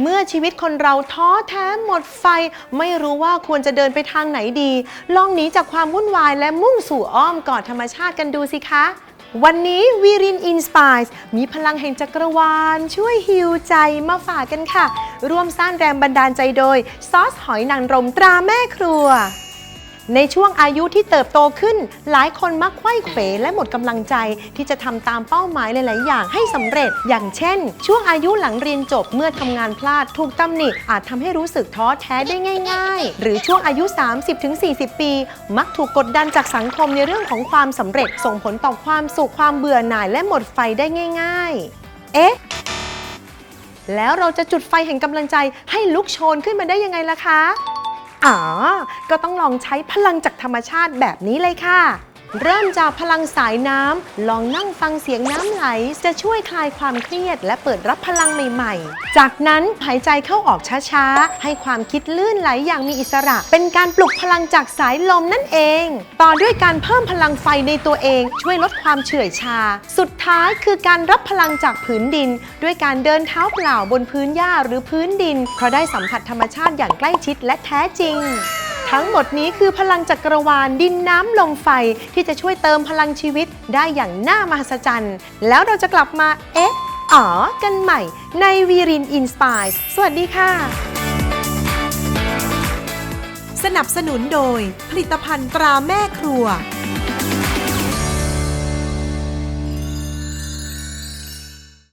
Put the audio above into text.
เมื่อชีวิตคนเราท้อแท้หมดไฟ ไม่รู้ว่าควรจะเดินไปทางไหนดี ลองหนีจากความวุ่นวายและมุ่งสู่อ้อมกอดธรรมชาติกันดูสิคะ วันนี้วีรินอินสปายมีพลังแห่งจักรวาล ช่วยฮิวใจมาฝากกันค่ะ ร่วมสร้างแรงบันดาลใจโดย ซอสหอยนางรมตราแม่ครัว ในช่วงอายุที่เติบโตขึ้น หลายคนมักไขว้เขวและหมดกำลังใจที่จะทำตามเป้าหมายหลาย ๆ อย่างให้สำเร็จ อย่างเช่น ช่วงอายุหลังเรียนจบเมื่อทำงานพลาดถูกตำหนิอาจทำให้รู้สึกท้อแท้ได้ง่าย ๆ หรือช่วงอายุ 30-40 ปี มักถูกกดดันจากสังคมในเรื่องของความสำเร็จ ส่งผลต่อความสุขความเบื่อหน่ายและหมดไฟได้ง่าย ๆ เอ๊ะแล้วเราจะจุดไฟแห่งกำลังใจให้ลุกโชนขึ้นมาได้ยังไงล่ะคะ อ๋อ ก็ต้องลองใช้พลังจากธรรมชาติแบบนี้เลยค่ะ เริ่มจากพลังสายน้ำ ลองนั่งฟังเสียงน้ำไหล จะช่วยคลายความเครียด และเปิดรับพลังใหม่ ๆ จากนั้นหายใจเข้าออกช้าๆ ให้ความคิดลื่นไหลอย่างมีอิสระ เป็นการปลุกพลังจากสายลมนั่นเอง ต่อด้วยการเพิ่มพลังไฟในตัวเอง ช่วยลดความเฉื่อยชา สุดท้ายคือการรับพลังจากผืนดิน ด้วยการเดินเท้าเปล่าบนพื้นหญ้าหรือพื้นดินเพราะได้สัมผัสธรรมชาติอย่างใกล้ชิดและแท้จริง ทั้งหมดนี้คือพลังจักรวาลดินน้ำลมไฟที่จะช่วยเติมพลังชีวิตได้อย่างน่ามหัศจรรย์ แล้วเราจะกลับมา เอ๊ะอ๋อกันใหม่ในวีรินอินสปายสวัสดีค่ะ สนับสนุนโดยผลิตภัณฑ์ตราแม่ครัว